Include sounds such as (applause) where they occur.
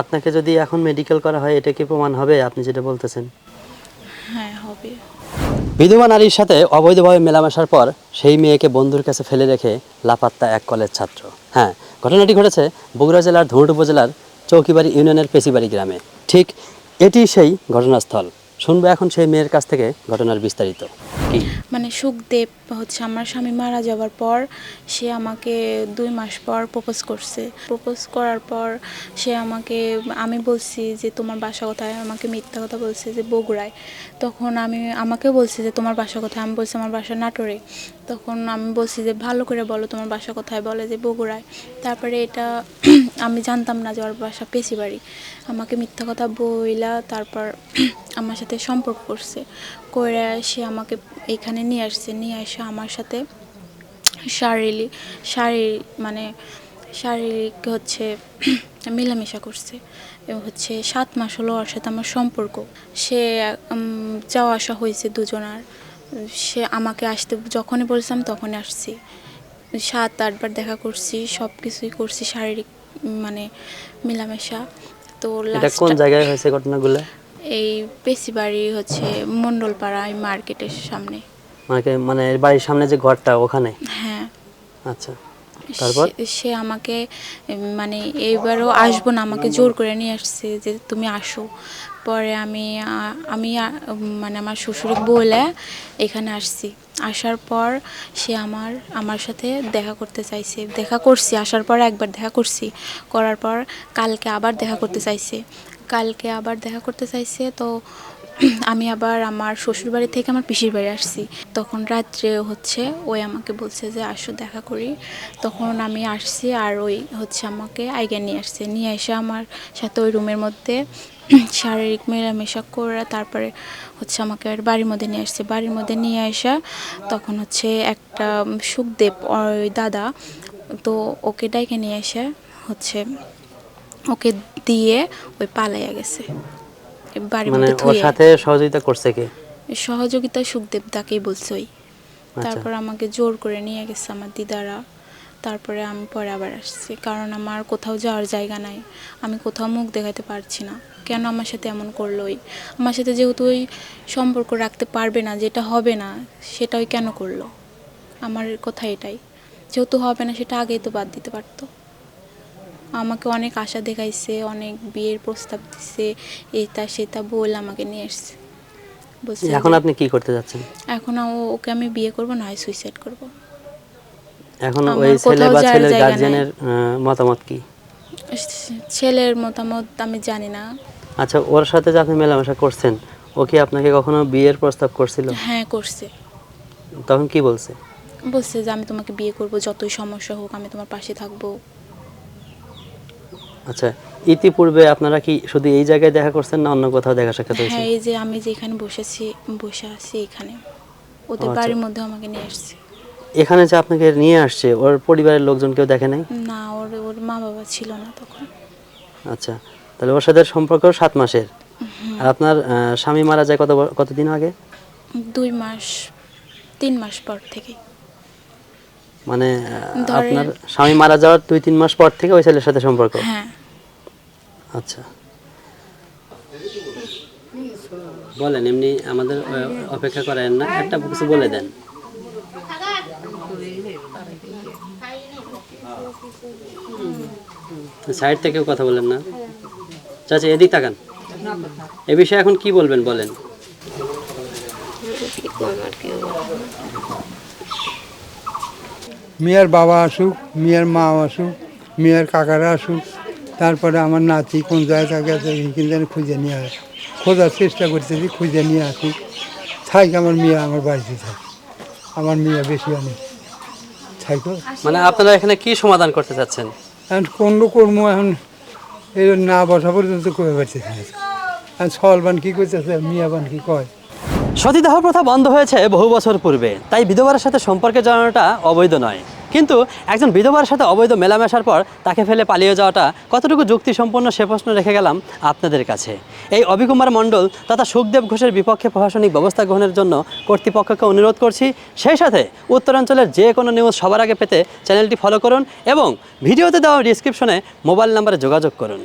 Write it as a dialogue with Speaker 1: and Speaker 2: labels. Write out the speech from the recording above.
Speaker 1: আপনাকে যদি এখন মেডিকেল করা হয় এটা কি প্রমাণ হবে? আপনি যেটা বলতেছেন।
Speaker 2: হ্যাঁ হবে।
Speaker 1: বিধবা নারীর সাথে অবৈধভাবে মেলামেশার পর সেই মেয়েকে বন্ধুর কাছে ফেলে রেখে লাপাত্তা এক কলেজ ছাত্র। হ্যাঁ ঘটনাটি ঘটেছে বগুড়া জেলার ধুঁট উপজেলার চৌকিবাড়ি ইউনিয়নের পেশিবাড়ি গ্রামে। ঠিক এটি সেই ঘটনাস্থল। শুনব এখন সেই মেয়ের কাছ থেকে ঘটনার বিস্তারিত।
Speaker 2: মানে সুখদেব হচ্ছে আমার স্বামী মারা যাওয়ার পর সে আমাকে দুই মাস পর প্রপোজ করছে। প্রপোজ করার পর সে আমাকে, আমি বলছি যে তোমার বাসা কোথায়? আমাকে মিথ্যা কথা বলছে যে বগুড়ায়। তখন আমি আমাকে বলছি যে তোমার বাসা কোথায়? আমি বলছি আমার বাসা নাটোরে। তখন আমি বলছি যে ভালো করে বলো তোমার বাসা কোথায়? বলে যে বগুড়ায়। তারপরে এটা (clears throat) আমি জানতাম না যে ওর বাসা পেশিবাড়ি। আমাকে মিথ্যা কথা বইলা তারপর (clears throat) আমার সাথে সম্পর্ক করছে। করে সে আমাকে এখানে নিয়ে আসছে নিয়ে এসে আমার সাথে শারীরিক শারীরিক মানে শারীরিক হচ্ছে (clears throat) মেলামেশা করছে। এবং হচ্ছে সাত মাস হলো ওর সাথে আমার সম্পর্ক। সে যাওয়া আসা হয়েছে দুজনার। সে আমাকে আসতে যখনই বলছিলাম তখনই আসছি। সাত আটবার দেখা করছি সব কিছুই করছি শারীরিক মানে মেলামেশা। তো
Speaker 1: কোন জায়গায় হয়েছে ঘটনাগুলো?
Speaker 2: এই পেশিবাড়ি হচ্ছে মণ্ডলপাড়া এই মার্কেটের সামনে।
Speaker 1: মানে মানে বাড়ির সামনে যে ঘরটা ওখানে?
Speaker 2: হ্যাঁ।
Speaker 1: আচ্ছা তারপর?
Speaker 2: সে- সে আমাকে মানে এইবারও আসব না আমাকে জোর করে নিয়ে আসছে যে তুমি আসো। পরে আমি আমি মানে আমার শ্বশুর বলে এখানে আসছি। আসার পর সে আমার আমার সাথে দেখা করতে চাইছে। দেখা করছি আসার পর একবার দেখা করছি। করার পর কালকে আবার দেখা করতে চাইছে। কালকে আবার দেখা করতে চাইছে, তো আমি আবার আমার শ্বশুর বাড়ি থেকে আমার পিসির বাড়ি আসছি। তখন রাত্রে হচ্ছে ওই আমাকে বলছে যে, আসো দেখা করি। তখন আমি আসছি আর ওই হচ্ছে আমাকে আইগা নিয়ে আসছে। নিয়ে এসে আমার সাথে ওই রুমের মধ্যে শারীরিক মেলামেশা করে তারপরে হচ্ছে আমাকে আর বাড়ির মধ্যে নিয়ে আসছে। বাড়ির মধ্যে নিয়ে আসা, তখন হচ্ছে একটা সুখদেব, ওই দাদা, তো ওকে ডাইকে নিয়ে এসে হচ্ছে ওকে দিয়ে ওই পালাইয়া গেছে। বাড়ির
Speaker 1: মানে ওর সাথে সহযোগিতা করছে কে?
Speaker 2: সহযোগিতা সুখদেব তাকেই বলছে ওই।
Speaker 1: আচ্ছা।
Speaker 2: তারপর আমাকে জোর করে নিয়ে গেছে আমার দিদারা। তারপরে আমি পরে আবার আসছি। কারণ আমার কোথাও যাওয়ার জায়গা নাই। আমি কোথাও মুখ দেখাতে পারছি না। কেন আমার সাথে এমন করল ওই? আমার সাথে যেহেতু ওই সম্পর্ক রাখতে পারবে না যেটা হবে না সেটা ওই কেন করল? আমার কথা এটাই। যেহেতু হবে না সেটা আগেই তো বাদ দিতে পারতো। আমাকে অনেক আশা দেখাইছে অনেক বিয়ের প্রস্তাব দিছে এটা সেটা বলে আমাকে নিয়ে বলছে
Speaker 1: এখন আপনি কি করতে যাচ্ছেন?
Speaker 2: এখন ওকে আমি বিয়ে করব না হয় সুইসাইড করব।
Speaker 1: এখন ওই ছেলে বা ছেলের। গার্জেনের মতামত কি?
Speaker 2: ছেলের মতামত আমি জানি না।
Speaker 1: আচ্ছা ওর সাথে যে আপনি মেলামেশা করছেন ও কি আপনাকে কখনো বিয়ের প্রস্তাব করছিল?
Speaker 2: হ্যাঁ করছে।
Speaker 1: তখন কি বলছে?
Speaker 2: বলছে যে আমি তোমাকে বিয়ে করব যতই সমস্যা হোক আমি তোমার পাশে থাকব।
Speaker 1: আচ্ছা ইতিপূর্বে আপনারা কি শুধু এই জায়গায় দেখা করছেন না অন্য কোথাও দেখা সাক্ষাৎ হয়েছে?
Speaker 2: হ্যাঁ এই যে আমি যেখানে বসেছি বসে আছি এখানে। ওদের
Speaker 1: আচ্ছা।
Speaker 2: বাড়ির মধ্যে আমাকে নিয়ে আসছে।
Speaker 1: এখানে যে আপনাকে নিয়ে আসছে ওর পরিবারের লোকজন কেউ দেখে নাই?
Speaker 2: না ওর ওর মা বাবা ছিল না তখন।
Speaker 1: আচ্ছা তাহলে ওর সাথে সম্পর্ক সাত মাসের। আর আপনার স্বামী মারা যায় কত কতদিন আগে?
Speaker 2: দুই মাস তিন মাস পর থেকে।
Speaker 1: মানে আপনার স্বামী মারা যাওয়ার দুই তিন মাস পর থেকে ওই ছেলের সাথে সম্পর্ক?
Speaker 2: হ্যাঁ।
Speaker 1: আচ্ছা। বলেন এমনি আমাদের অপেক্ষা করেন না একটা কিছু বলে দেন। সাইড থেকেও কথা বলেন না। চাচা এদিক তাকান। এ বিষয়ে এখন কি বলবেন বলেন?
Speaker 3: মিয়ার বাবা আসুক মিয়ার মা আসুক মেয়ের কাকারা আসুক তারপরে আমার নাতি কোন জায়গায় গেছে কিন্তু আমি খুঁজে নিয়ে আসি খোঁজার চেষ্টা করতেছি খুঁজে নিয়ে আসি থাক আমার মেয়ে আমার বাড়িতে থাক। আমার মেয়ে বেশি অনেক থাইকো
Speaker 1: মানে আপনারা এখানে কি সমাধান করতে চাচ্ছেন?
Speaker 3: এখন কোন কর্ম এখন? এই না বসা পর্যন্ত করে পারতেছি এখন সলবান কী করতেছে মিয়াবান কি কয়?
Speaker 1: সতীদাহ প্রথা বন্ধ হয়েছে বহু বছর পূর্বে, তাই বিধবার সাথে সম্পর্কে জানানোটা অবৈধ নয়। কিন্তু একজন বিধবার সাথে অবৈধ মেলামেশার পর তাকে ফেলে পালিয়ে যাওয়াটা কতটুকু যুক্তিসম্পন্ন সে প্রশ্ন রেখে গেলাম আপনাদের কাছে। এই অভিকুমার মণ্ডল তথা সুখদেব ঘোষের বিপক্ষে প্রশাসনিক ব্যবস্থা গ্রহণের জন্য কর্তৃপক্ষকে অনুরোধ করছি, সেই সাথে উত্তরাঞ্চলের যে কোনো নিউজ সবার আগে পেতে চ্যানেলটি ফলো করুন এবং ভিডিওতে দেওয়া ডিসক্রিপশনে মোবাইল নাম্বারে যোগাযোগ করুন।